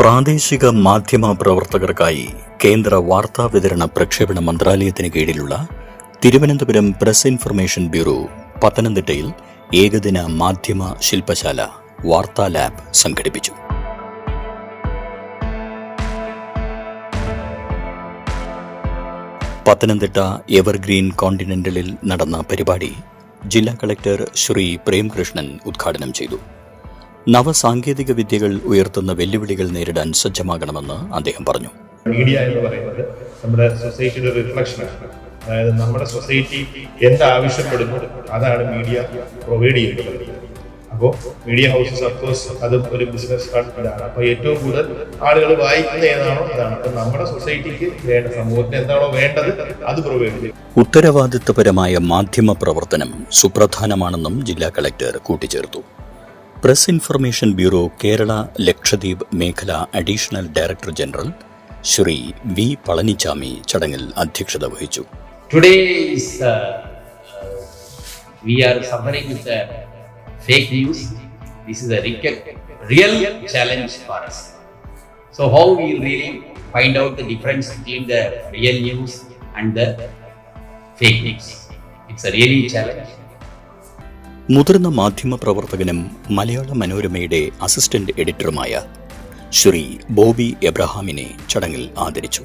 പ്രാദേശിക മാധ്യമ പ്രവർത്തകർക്കായി കേന്ദ്ര വാർത്താ വിതരണ പ്രക്ഷേപണ മന്ത്രാലയത്തിന് കീഴിലുള്ള തിരുവനന്തപുരം പ്രസ് ഇൻഫർമേഷൻ ബ്യൂറോ പത്തനംതിട്ടയിൽ ഏകദിന മാധ്യമ ശില്പശാല വാർത്താ ലാബ് സംഘടിപ്പിച്ചു. പത്തനംതിട്ട എവർഗ്രീൻ കോണ്ടിനെന്റലിൽ നടന്ന പരിപാടി ജില്ലാ കളക്ടർ ശ്രീ പ്രേംകൃഷ്ണൻ ഉദ്ഘാടനം ചെയ്തു. നവസാങ്കേതിക വിദ്യകൾ ഉയർത്തുന്ന വെല്ലുവിളികൾ നേരിടാൻ സജ്ജമാകണമെന്ന് അദ്ദേഹം പറഞ്ഞു. മീഡിയ എന്ന് പറയുന്നത് നമ്മുടെ സൊസൈറ്റിയുടെ റിഫ്ലക്ഷനാണ് അതായത് നമ്മുടെ സൊസൈറ്റി എന്ത് ആവശ്യപ്പെടുന്നു അതാണ് മീഡിയ പ്രൊവൈഡ് ചെയ്യുന്നത്. അപ്പോൾ മീഡിയ ഹൗസസ് അഫ്കോഴ്സ് അതും ഒരു ബിസിനസ് ഇതാണ് അപ്പോൾ ഏറ്റവും കൂടുതൽ ആളുകൾ വായിക്കുന്ന ഏതാണോ അതാണ്. അപ്പോൾ നമ്മുടെ സൊസൈറ്റിക്ക് വേണ്ട സമൂഹത്തിന് എന്താണോ വേണ്ടത് അത് പ്രൊവൈഡ് ചെയ്യും. ഉത്തരവാദിത്തപരമായ മാധ്യമ പ്രവർത്തനം സുപ്രധാനമാണെന്നും ജില്ലാ കളക്ടർ കൂട്ടിച്ചേർത്തു. Press information bureau Kerala Lakshadweep മേഖല additional director general Shri V Palanichami ചടങ്ങിൽ അധ്യക്ഷത വഹിച്ചു. Fake news it's a really challenge മുതിർന്ന മാധ്യമ പ്രവർത്തകനും മലയാള മനോരമയുടെ അസിസ്റ്റന്റ് എഡിറ്ററുമായ ശ്രീ ബോബി എബ്രഹാമിനെ ചടങ്ങിൽ ആദരിച്ചു.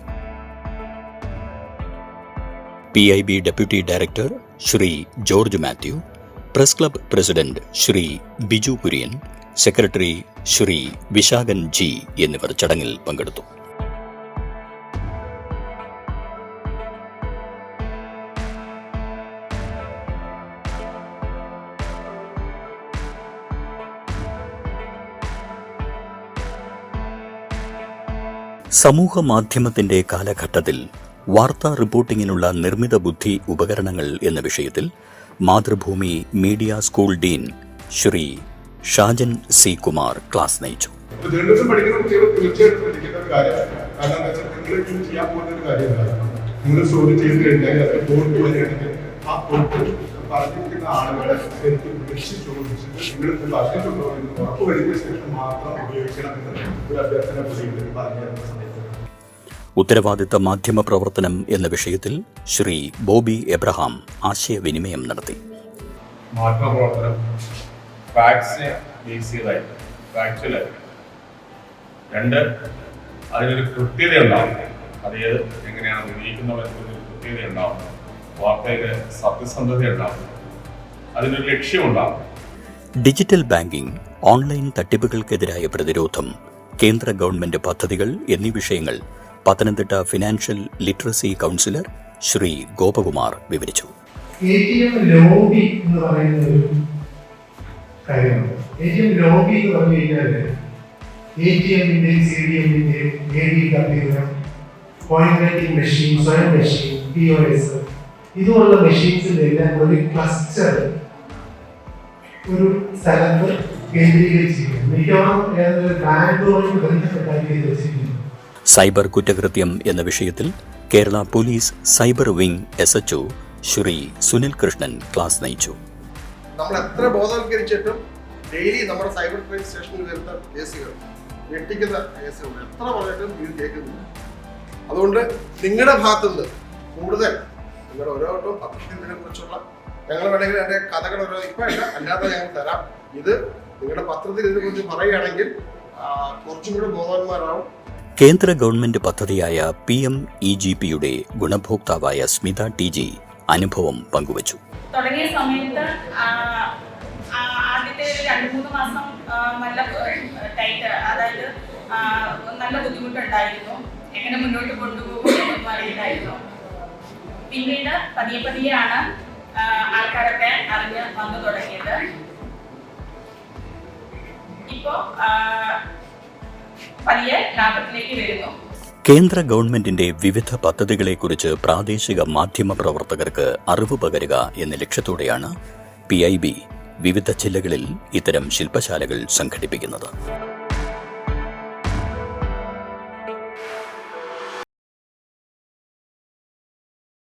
P I B deputy director Shri George Mathew press club president Shri Biju Kurian secretary Shri Vishakhan G എന്നിവർ ചടങ്ങിൽ പങ്കെടുത്തു. സമൂഹ മാധ്യമത്തിന്റെ കാലഘട്ടത്തിൽ വാർത്താ റിപ്പോർട്ടിങ്ങിനുള്ള നിർമ്മിത ബുദ്ധി ഉപകരണങ്ങൾ എന്ന വിഷയത്തിൽ Mathrubhumi media school dean Shri Shajan C Kumar class നയിച്ചു. നിങ്ങൾ സ്റ്റോറി ചെയ്ത് കഴിഞ്ഞാൽ അത് തോൽപ്പ് വരികയാണെങ്കിൽ ആ തോൽപ്പ് പറഞ്ഞിരിക്കുന്ന ആളുകളെ ശരിക്കും വിളിച്ച് ചോദിച്ചിട്ട് നിങ്ങൾക്ക് പറഞ്ഞിട്ടുണ്ടോ എന്ന് ഉറപ്പ് വരുത്തിയ ശേഷം മാത്രം ഉപയോഗിക്കണമെന്ന് ഒരു അഭ്യർത്ഥന കൂടി പറഞ്ഞിരുന്ന സമയത്ത്. ഉത്തരവാദിത്ത മാധ്യമ പ്രവർത്തനം എന്ന വിഷയത്തിൽ ശ്രീ ബോബി എബ്രഹാം ആശയവിനിമയം നടത്തി. മാധ്യമപ്രവർത്തനം ഫാക്ട്സിനെ ബേസ് ചെയ്തായി ഫാക്ച്വലായി രണ്ട് അതിനൊരു കൃത്യത ഉണ്ടാവും അത് എങ്ങനെയാണ് എങ്ങനെയാണ് ഒരു കൃത്യത ഉണ്ടാവും വാർത്തയുടെ സത്യസന്ധത ഉണ്ടാവും അതിനൊരു ലക്ഷ്യമുണ്ടാവും ഡിജിറ്റൽ ബാങ്കിംഗ് ഓൺലൈൻ തട്ടിപ്പുകൾക്കെതിരായ പ്രതിരോധം കേന്ദ്ര ഗവൺമെന്റ് പദ്ധതികൾ എന്നീ വിഷയങ്ങൾ Pathanamthitta financial literacy counsellor Shri Gopakumar വിവരിച്ചു. എ ടി എം ലോബി എന്ന് പറയുന്ന ഒരു കാര്യമാണ്. എ ടി എം ലോബി എന്ന് പറഞ്ഞു കഴിഞ്ഞാൽ എ ടി എമ്മിന്റെ സി ഡി എമ്മിന്റെ A D W point rating machine സ്വയം മെഷീൻ പി ഒ എസ് ഇതുപോലുള്ള മെഷീൻസിന്റെ എല്ലാം ഒരു ക്ലസ്റ്റർ ഒരു സ്ഥലത്ത് കേന്ദ്രീകരിച്ചിരിക്കുന്നു. മിക്കവാറും ഏതൊരു ബാങ്കുമായി ബന്ധപ്പെട്ടാക്കി വെച്ചിരിക്കുന്നു സൈബർ കുറ്റകൃത്യം എന്ന വിഷയത്തിൽ Kerala police cyber wing S H Shri Sunil Krishnan class നയിച്ചു. നമ്മൾ എത്ര ബോധവൽക്കരിച്ചിട്ടും ഡെയിലി നമ്മുടെ സൈബർ ക്രൈം സ്റ്റേഷനിൽ വരുന്ന കേസുകൾ ഞെട്ടിക്കുന്ന കേസുകൾ എത്ര പറഞ്ഞിട്ടും ഇത് കേൾക്കുന്നില്ല. അതുകൊണ്ട് നിങ്ങളുടെ ഭാഗത്തുനിന്ന് കൂടുതൽ നിങ്ങളുടെ ഓരോ വട്ടവും പത്രത്തിനെ കുറിച്ചുള്ള ഞങ്ങൾ വേണമെങ്കിൽ എന്റെ കഥകൾ ഓരോ ഇപ്പം അല്ല അല്ലാതെ ഞങ്ങൾ തരാം. ഇത് നിങ്ങളുടെ പത്രത്തിൽ ഇതിനെക്കുറിച്ച് പറയുകയാണെങ്കിൽ കുറച്ചും കൂടി ബോധവാന്മാരാവും. കേന്ദ്ര ഗവൺമെന്റ് പദ്ധതിയായ പി എം ഇ ജി പിയുടെ ഗുണഭോക്താവായ സ്മിത ടി ജി അനുഭവം പങ്കുവച്ചു. തുടങ്ങിയ സമയത്ത് ആദ്യത്തെ ഒരു രണ്ട് മൂന്ന് മാസം നല്ല ടൈറ്റ് അതായത് നല്ല ബുദ്ധിമുട്ടുണ്ടായിരുന്നു. എങ്ങനെ മുന്നോട്ട് കൊണ്ടുപോകുന്നു അറിയില്ലായിരുന്നു. പിന്നീട് പതിയെ പതിയെയാണ് ആ, ആൾക്കാരൊക്കെ അറിഞ്ഞ് വന്നു തുടങ്ങിയത്. ഇപ്പോ പതിയെ ലാഭത്തിലേക്ക് വരുന്നു. കേന്ദ്ര ഗവൺമെന്റിന്റെ വിവിധ പദ്ധതികളെക്കുറിച്ച് പ്രാദേശിക മാധ്യമ പ്രവർത്തകർക്ക് അറിവ് പകരുക എന്ന ലക്ഷ്യത്തോടെയാണ് പി വിവിധ ജില്ലകളിൽ ഇത്തരം ശില്പശാലകൾ സംഘടിപ്പിക്കുന്നത്.